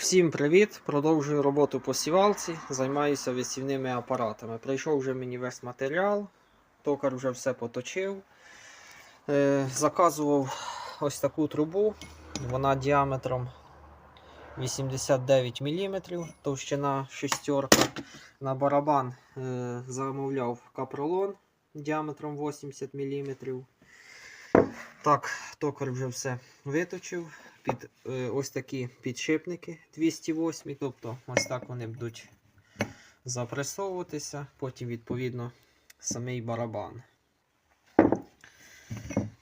Всім привіт! Продовжую роботу по сівалці, займаюся висівними апаратами. Прийшов вже мені весь матеріал, токар вже все поточив. Е, заказував ось таку трубу, вона діаметром 89 мм, товщина шестерка. На барабан е, замовляв капролон діаметром 80 мм. Так, токар вже все виточив під е, ось такі підшипники 208, тобто ось так вони будуть запресовуватися, потім, відповідно, самий барабан.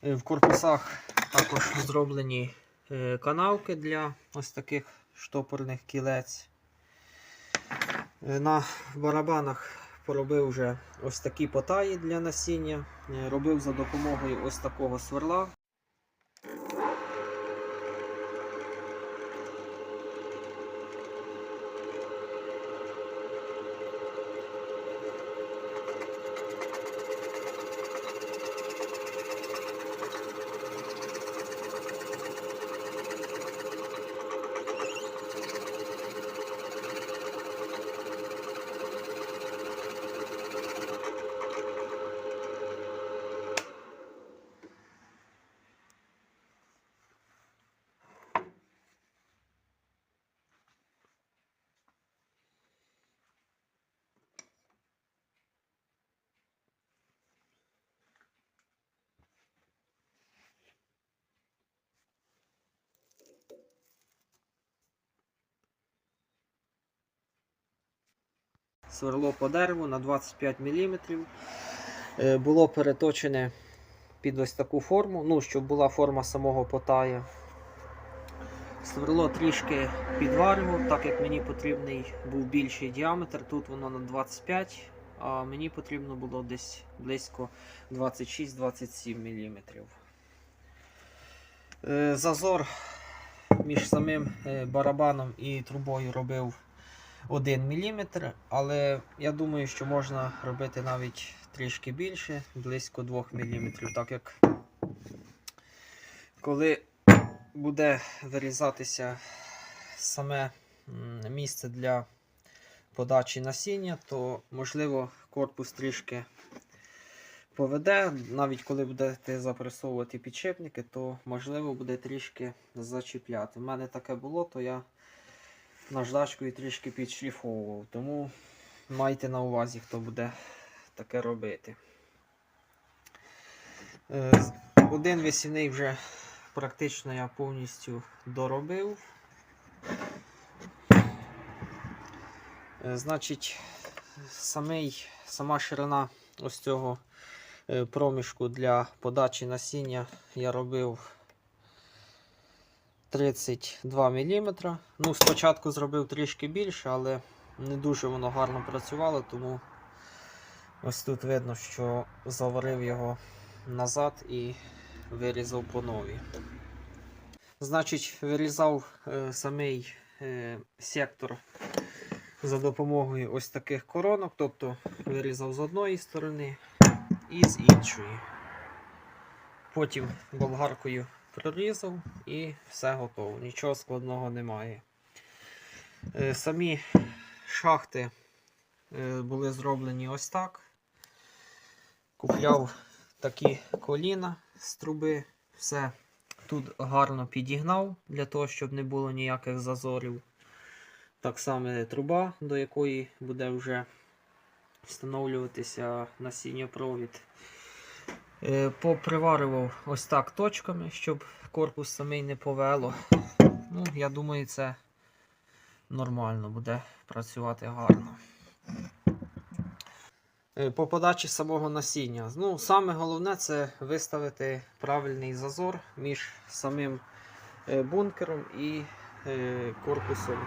Е, В корпусах також зроблені е, канавки для ось таких штопорних кілець. На барабанах поробив вже ось такі потаї для насіння. Робив за допомогою ось такого сверла. Сверло по дереву на 25 мм. Е, Було переточене під ось таку форму, ну, щоб була форма самого потая. Сверло трішки підварював, так як мені потрібний був більший діаметр. Тут воно на 25, а мені потрібно було десь близько 26-27 мм. Е, Зазор між самим е, барабаном і трубою робив 1 мм, але я думаю, що можна робити навіть трішки більше, близько 2 мм, так як коли буде вирізатися саме місце для подачі насіння, то можливо корпус трішки поведе. Навіть коли будете запресовувати підшипники, то можливо буде трішки зачіпляти. У мене таке було, то я наждачкою трішки підшліфовував. Тому майте на увазі, хто буде таке робити. Е, Один висівний вже практично я повністю доробив. Е, Значить, самий, сама ширина ось цього е, проміжку для подачі насіння я робив 32 мм. Ну, спочатку зробив трішки більше, але не дуже воно гарно працювало, тому ось тут видно, що заварив його назад і вирізав по новій. Значить, вирізав е, самий е, сектор за допомогою ось таких коронок, тобто вирізав з одної сторони і з іншої. Потім болгаркою прорізав і все готово. Нічого складного немає. Е, Самі шахти е, були зроблені ось так. Купляв такі коліна з труби. Все тут гарно підігнав для того, щоб не було ніяких зазорів. Так само труба, до якої буде вже встановлюватися насіннєпровід. Е, Поприварював ось так точками, щоб корпус самий не повело. Ну, я думаю, це нормально буде працювати гарно. Е, По подачі самого насіння. Ну, саме головне це виставити правильний зазор між самим е, бункером і е, корпусом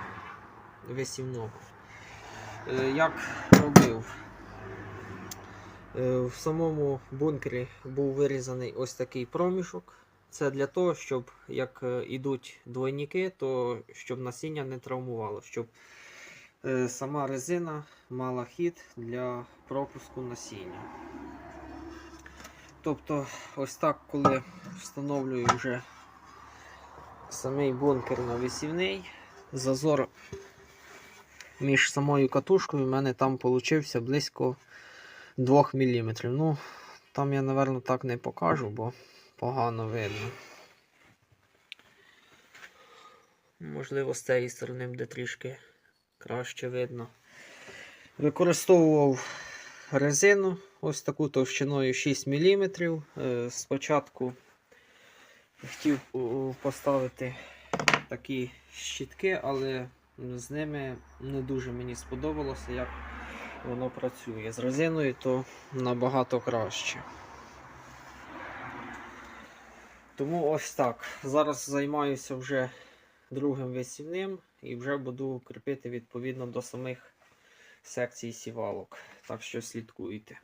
висівного. Е, Як робив? Е, В самому бункері був вирізаний ось такий проміжок. Це для того, щоб як е, ідуть двойники, то щоб насіння не травмувало, щоб е, сама резина мала хід для пропуску насіння. Тобто, ось так, коли встановлюю вже самий бункер на висівний, зазор між самою катушкою в мене там получився близько 2 мм. Ну, там я, напевно, так не покажу, бо погано видно. Можливо, з цієї сторони буде трішки краще видно. Використовував резину ось таку товщиною 6 мм. Е, Спочатку хотів поставити такі щітки, але з ними не дуже мені сподобалося, як воно працює. З резиною то набагато краще. Тому ось так. Зараз займаюся вже другим висівним і вже буду кріпити відповідно до самих секцій сівалок. Так що слідкуйте.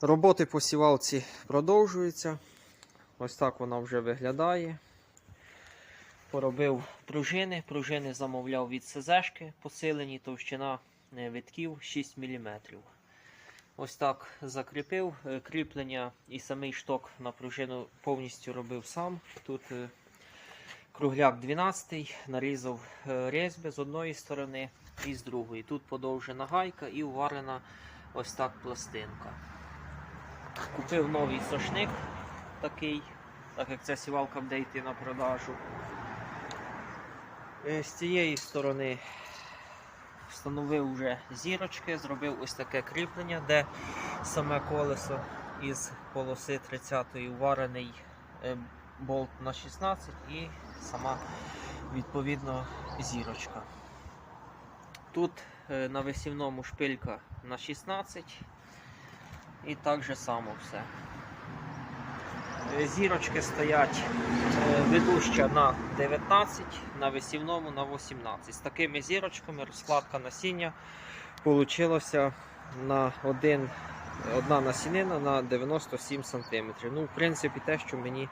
Роботи по сівалці продовжуються. Ось так вона вже виглядає. Поробив пружини. Пружини замовляв від СЗшки, посилені товщина витків 6 мм. Ось так закріпив. Е, Кріплення і самий шток на пружину повністю робив сам. Тут е, кругляк 12 нарізав е, різьби з одної сторони і з другої. Тут подовжена гайка і уварена ось так пластинка. Купив новий сошник такий, так як ця сівалка буде йти на продажу. Е, З цієї сторони встановив вже зірочки, зробив ось таке кріплення, де саме колесо із полоси 30-ї варений е, болт на 16 і сама відповідно зірочка. Тут е, на висівному шпилька на 16 і так же само все. Е, Зірочки стоять е, ведуща на 19, на висівному на 18. З такими зірочками розкладка насіння вийшла на один, одна насінина на 97 см. Ну, в принципі, те, що мені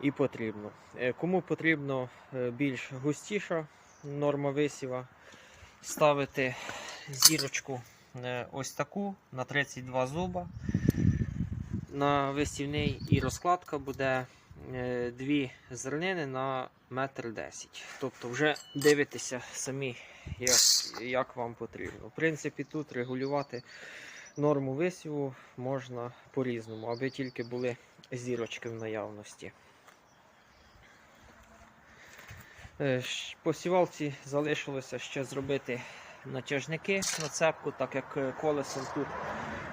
і потрібно. Е, Кому потрібно більш густіша норма висіва, ставити зірочку ось таку на 32 зуба на висівний і розкладка буде е, дві зернини на метр десять. Тобто вже дивитеся самі, як, як вам потрібно. В принципі, тут регулювати норму висіву можна по-різному, аби тільки були зірочки в наявності. Е, По сівалці залишилося ще зробити натяжники на цепку, так як е, колесом тут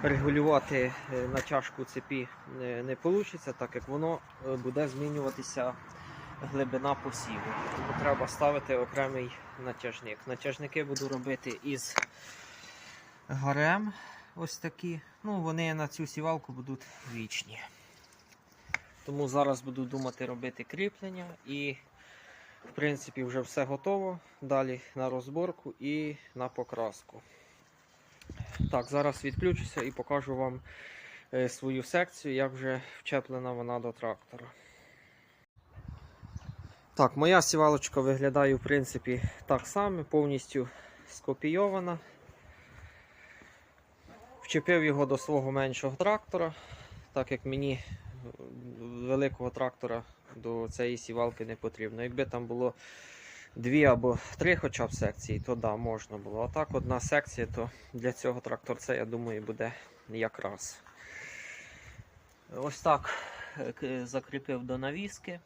регулювати е, натяжку цепі не, не вийде, так як воно е, буде змінюватися глибина посіву. Тому треба ставити окремий натяжник. Натяжники буду робити із гарем. Ось такі. Ну, вони на цю сівалку будуть вічні. Тому зараз буду думати робити кріплення і, в принципі, вже все готово. Далі на розборку і на покраску. Так, зараз відключуся і покажу вам е, свою секцію, як вже вчеплена вона до трактора. Так, моя сівалочка виглядає, в принципі, так само, повністю скопійована. Вчепив його до свого меншого трактора, так як мені великого трактора до цієї сівалки не потрібно. Якби там було дві або три хоча б секції, то да, можна було. А так одна секція, то для цього тракторця, я думаю, буде якраз. Ось так е, закріпив до навіски.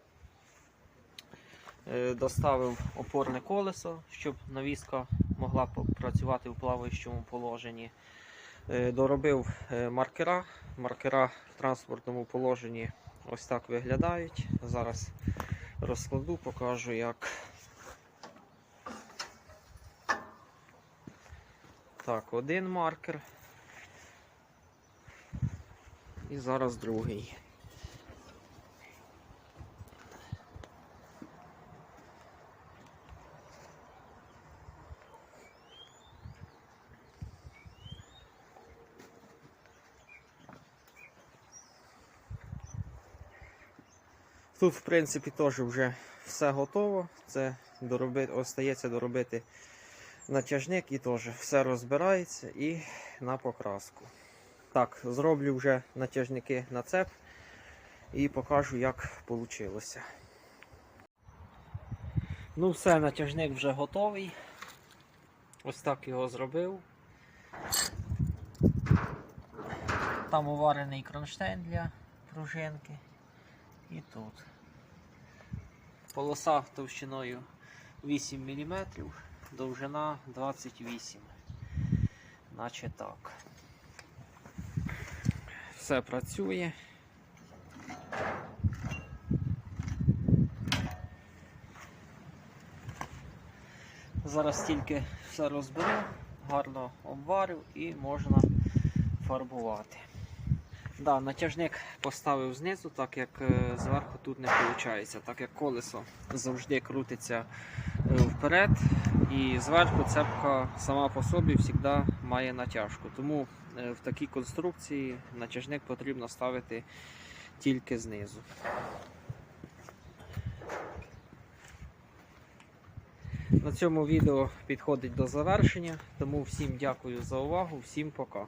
Е, Доставив опорне колесо, щоб навіска могла працювати в плаваючому положенні. Е, Доробив маркера. Маркера в транспортному положенні ось так виглядають. Зараз розкладу, покажу як. Так, один маркер. І зараз другий. Тут, в принципі, теж вже все готово. Це доробити, остається доробити натяжник і теж все розбирається і на покраску. Так, зроблю вже натяжники на цеп і покажу, як вийшло. Ну, все, натяжник вже готовий. Ось так його зробив. Там уварений кронштейн для пружинки. І тут. Полоса товщиною 8 мм, довжина 28 Наче так. Все працює. Зараз тільки все розберу, гарно обварю і можна фарбувати. Да, натяжник поставив знизу, так як е, зверху тут не виходить, так як колесо завжди крутиться е, вперед, і зверху цепка сама по собі завжди має натяжку. Тому е, в такій конструкції натяжник потрібно ставити тільки знизу. На цьому відео підходить до завершення, тому всім дякую за увагу, всім пока.